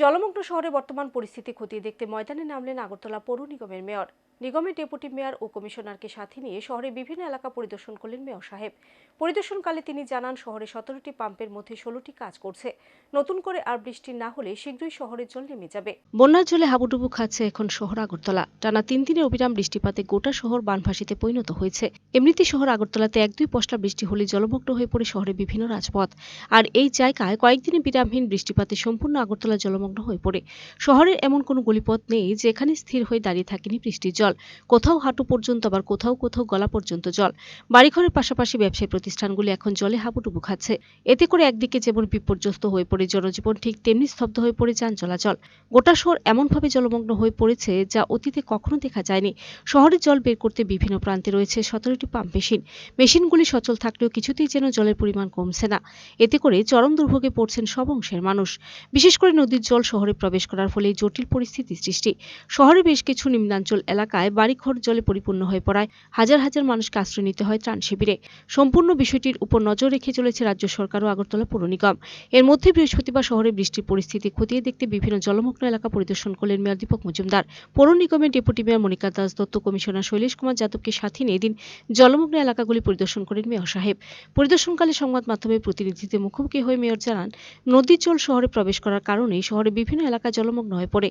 জলমগ্ন শহরে বর্তমান পরিস্থিতি খতিয়ে দেখতে ময়দানে নামলেন আগরতলা পৌর নিগমের মেয়র। নিগমের ডেপুটি মেয়র ও কমিশনারকে সাথে নিয়ে শহরে বিভিন্ন এলাকা পরিদর্শন করলেন মেয়র সাহেব। পরিদর্শনকালে তিনি জানান, শহরে সতেরোটি পাম্পের মধ্যে ষোলোটি কাজ করছে। নতুন করে আর বৃষ্টি না হলে শীঘ্রই শহরের জল নেমে যাবে। বন্যার জলে হাবুডুবু খাচ্ছে এখন শহর আগরতলা। টানা তিন দিনের অবিরাম বৃষ্টিপাতে গোটা শহর বানভাসিতে পরিণত হয়েছে। এমনিতে শহর আগরতলাতে এক দুই পশলা বৃষ্টি হলে জলমগ্ন হয়ে পড়ে শহরের বিভিন্ন রাজপথ। আর এই জায়গায় কয়েকদিনের বিরামহীন বৃষ্টিপাতে সম্পূর্ণ আগরতলা জলমগ্ন হয়ে পড়ে। শহরের এমন কোনো গলিপথ নেই যেখানে স্থির হয়ে দাঁড়িয়ে থাকেনি বৃষ্টির জল। কোথাও হাঁটু পর্যন্ত আবার কোথাও কোথাও গলা পর্যন্ত জল। বাড়িঘরের পাশাপাশি ব্যবসায়ী প্রতিষ্ঠানগুলি এখন জলে হাবুডুবু খাচ্ছে। এতে করে একদিকে যেমন বিপর্যস্ত হয়ে পড়ে জনজীবন, ঠিক তেমনি স্তব্ধ হয়ে পড়ে যান চলাচল। গোটা শহর এমনভাবে জলমগ্ন হয়ে পড়েছে যা অতীতে কখনো দেখা যায়নি। শহরের জল বের করতে বিভিন্ন প্রান্তে রয়েছে সতেরোটি পাম্প মেশিন। মেশিনগুলি সচল থাকলেও কিছুতেই যেন জলের পরিমাণ কমছে না। এতে করে চরম দুর্ভোগে পড়ছেন সব অংশের মানুষ। বিশেষ করে নদীর জল শহরে প্রবেশ করার ফলে জটিল পরিস্থিতির সৃষ্টি। শহরে বেশ কিছু নিম্নাঞ্চল এলাকায় বাড়িঘর জলে পরিপূর্ণ হয়ে পড়ায় হাজার হাজার মানুষকে আশ্রয় নিতে হয় ত্রাণ শিবিরে। সম্পূর্ণ বিষয়টির উপর নজর রেখে চলেছে রাজ্য সরকার ও আগরতলা পৌর নিগম। এর মধ্যে বৃহস্পতিবার শহরে বৃষ্টির পরিস্থিতি খতিয়ে দেখতে বিভিন্ন জলমগ্ন এলাকা পরিদর্শন করলেন মেয়র দীপক মজুমদার। পৌর নিগমের deputy mayor Monika Das, Dutta commissioner Shailesh Kumar যাদবকে সাথে নিয়ে এদিন জলমগ্ন এলাকাগুলি পরিদর্শন করেন মেয়র সাহেব। পরিদর্শনকালে সংবাদ মাধ্যমের প্রতিনিধিদের মুখোমুখি হয়ে মেয়র জানান, নদীর জল শহরে প্রবেশ করার কারণে শহরে বিভিন্ন এলাকা জলমগ্ন হয়ে পড়ে।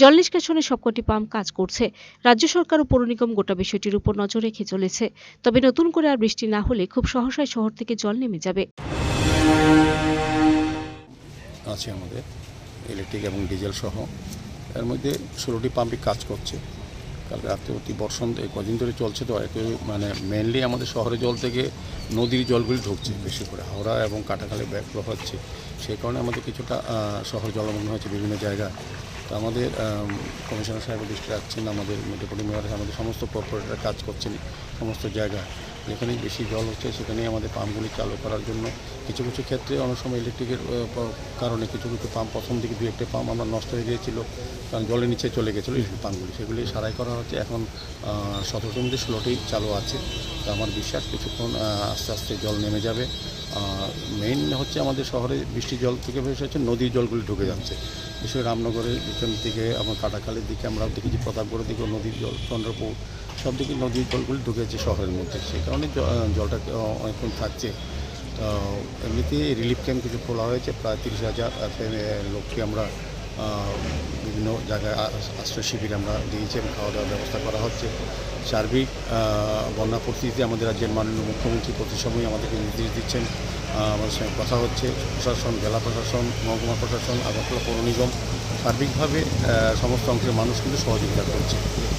জল নিষ্কাশনে সবকটি পাম্প কাজ করছে। রাজ্য সরকার ও পৌর নিগম গোটা বিষয়টির উপর নজর রেখে চলেছে। তবে নতুন করে আর বৃষ্টি না হলে খুব সহসায় শহর থেকে জল নেমে যাবে। আছে আমাদের ইলেকট্রিক এবং ডিজেল সহ। এর মধ্যে ষোলোটি পাম্পই কাজ করছে। কালকে রাত্রে অতি বর্ষণ কদিন ধরে চলছে তো একটু মানে মেনলি আমাদের শহরের জল থেকে নদীর জলগুলি ঢুকছে, বেশি করে হাওড়া এবং কাটাখালে ব্যাকফ্লো হচ্ছে। সেই কারণে আমাদের কিছুটা শহর জলমগ্ন হচ্ছে বিভিন্ন জায়গায়। তো আমাদের কমিশনার সাহেব দৃষ্টি রাখছেন, আমাদের ডেপুটি মেয়র আমাদের সমস্ত কর্পোরেটরা কাজ করছেন, সমস্ত জায়গায় যেখানে বেশি জল হচ্ছে, সেখানেই আমাদের পাম্পগুলি চালু করার জন্য কিছু কিছু ক্ষেত্রে অনেক সময় ইলেকট্রিকের কারণে কিছু কিছু পাম্প, প্রথম দিকে দু একটা পাম্প আমরা নষ্ট হয়ে গিয়েছিল, কারণ জলের নিচে চলে গেছিল ইলেকট্রিক পাম্পগুলি। সেগুলি সারাই করা হচ্ছে। এখন সতেরোটির মধ্যে ষোলোটি চালু আছে। তো আমার বিশ্বাস কিছুক্ষণ আস্তে আস্তে জল নেমে যাবে। মেইন হচ্ছে আমাদের শহরে বৃষ্টির জল থেকে ভেসে হচ্ছে, নদীর জলগুলি ঢুকে যাচ্ছে। বিশেষ রামনগরের পিছন থেকে আমার কাটাখালের দিকে, আমরা দেখেছি প্রতাপগড়ের দিকে নদীর জল, চন্দ্রপুর, সব দিকে নদীর জলগুলি ঢুকে যাচ্ছে শহরের মধ্যে। সেই কারণে জলটা অনেকক্ষণ থাকছে। এমনিতে রিলিফ ক্যাম্প কিছু খোলা হয়েছে, প্রায় তিরিশ হাজার লোককে আমরা বিভিন্ন জায়গায় আশ্রয় শিবির আমরা দিয়েছি এবং খাওয়া দাওয়ার ব্যবস্থা করা হচ্ছে। সার্বিক বন্যা পরিস্থিতিতে আমাদের রাজ্যের মাননীয় মুখ্যমন্ত্রী প্রতি সময় আমাদেরকে নির্দেশ দিচ্ছেন। আমাদের সঙ্গে কথা হচ্ছে। প্রশাসন, জেলা প্রশাসন, মহকুমা প্রশাসন আগরতলা পৌর নিগম সার্বিকভাবে সমস্ত অংশের মানুষ কিন্তু সহযোগিতা করছে।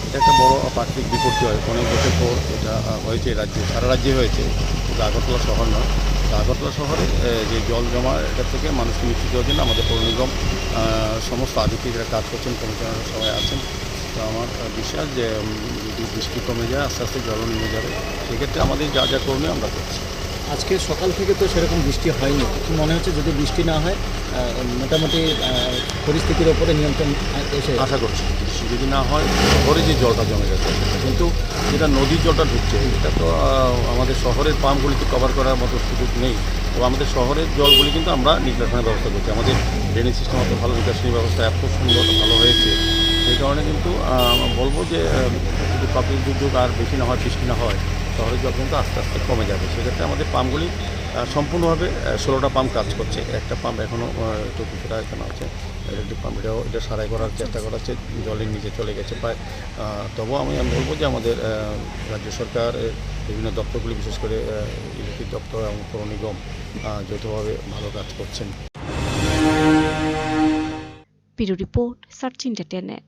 এটা একটা বড় প্রাকৃতিক বিপর্যয়। অনেক বছর পর এটা হয়েছে রাজ্যে, সারা রাজ্যে হয়েছে। কিন্তু আগরতলা শহর নয়। আগরতলা শহরে যে জল জমা, এটা থেকে মানুষকে নিশ্চিত দেওয়ার জন্য আমাদের পৌর নিগম সমস্ত আধিকারিকরা কাজ করছেন কমিশনাররা সবাই আছেন। তো আমার বিশ্বাস যে যদি বৃষ্টি কমে যায় আস্তে আস্তে জলও নেমে যাবে। সেক্ষেত্রে আমাদের যা যা করণীয় আমরা করছি। আজকে সকাল থেকে তো সেরকম বৃষ্টি হয়নি। কি মনে হচ্ছে যদি বৃষ্টি না হয় মোটামুটি পরিস্থিতির ওপরে নিয়ন্ত্রণ এসে আশা করছি। বৃষ্টি যদি না হয় শহরে যে জলটা জমে গেছে কিন্তু যেটা নদীর জলটা ঢুকছে এটা তো আমাদের শহরের পাম্পগুলিকে কভার করার মতো সুযোগ নেই। তো আমাদের শহরের জলগুলি কিন্তু আমরা নিষ্কাশনের ব্যবস্থা করছি। আমাদের ড্রেনেজ সিস্টেম অত ভালো নিকাশনী ব্যবস্থা এত সুন্দর, ভালো হয়েছে সেই কারণে কিন্তু বলব যে যদি প্রাকৃতিক দুর্যোগ আর বেশি না হয় বৃষ্টি না হয় শহরের জল কিন্তু আস্তে আস্তে কমে যাবে। সেক্ষেত্রে আমাদের পাম্পগুলি সম্পূর্ণভাবে ষোলোটা পাম্প কাজ করছে। একটা পাম্প এখনও কিছুটা এখানে আছে। ইলেকট্রিক পাম্প এটাও, এটা সারাই করার চেষ্টা করা হচ্ছে জলের নিচে চলে গেছে প্রায় তবুও আমি আমি বলব যে আমাদের রাজ্য সরকার বিভিন্ন দপ্তরগুলি বিশেষ করে ইলেকট্রিক দপ্তর এবং পৌর নিগম যৌথভাবে ভালো কাজ করছেন। Bureau Report, searching the internet.